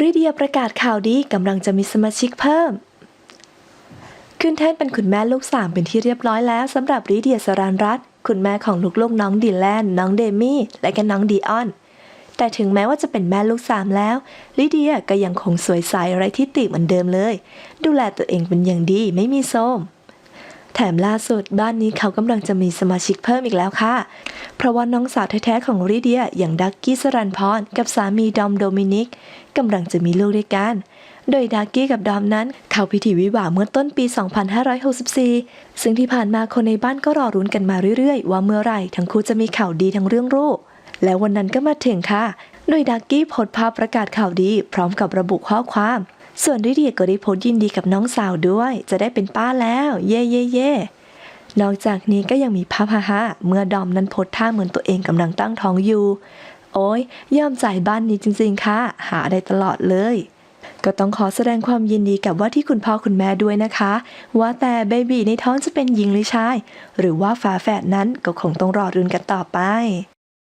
ริเดียประกาศข่าวดีกำลังจะมีสมาชิกเพิ่ม ขึ้นแท่นเป็นคุณแม่ลูกสามเป็นที่เรียบร้อยแล้วสำหรับริเดียสรานรัตคุณแม่ของลูกๆน้องดีแลนน้องเดมี่ และก็น้องดีออน แต่ถึงแม้ว่าจะเป็นแม่ลูกสามแล้วลิเดียก็ยังคงสวยใสไร้ที่ติเหมือนเดิมเลย ดูแลตัวเองเป็นอย่างดีไม่มีโทมแถมล่าสุดบ้านนี้เขากำลังจะมีสมาชิกเพิ่มอีกแล้วค่ะ เพราะว่าน้องสาวแท้ๆของริเดียอย่างดักกี้สรันพรกับสามีดอมโดมินิกกำลังจะมีลูกด้วยกัน โดยดักกี้กับดอมนั้น เข้าพิธีวิวาห์เมื่อต้นปี 2564 ซึ่งที่ผ่านมาคนในบ้านก็รอรุ้นกันมาเรื่อยๆ ว่าเมื่อไหร่ทั้งคู่จะมีข่าวดีทั้งเรื่องลูกและวันนั้นก็มาถึงค่ะ โดยดักกี้โพสภาพประกาศข่าวดี พร้อมกับระบุข้อความ ส่วนริเดียก็ได้โพสยินดีกับน้องสาวด้วย จะได้เป็นป้าแล้ว เย่เย่เย่ นอกจากนี้ก็ยังมีภาพฮาเมื่อดอมนั้นโพสท่าเหมือนตัวเองกำลังตั้งท้องอยู่ โอ้ยยอมจ่ายบ้านนี้จริงๆค่ะ หาได้ตลอดเลย ก็ต้องขอแสดงความยินดีกับว่าที่คุณพ่อคุณแม่ด้วยนะคะ ว่าแต่เบบีในท้องจะเป็นหญิงหรือชาย หรือว่าฝาแฝดนั้นก็คงต้องรอรุนกันต่อไป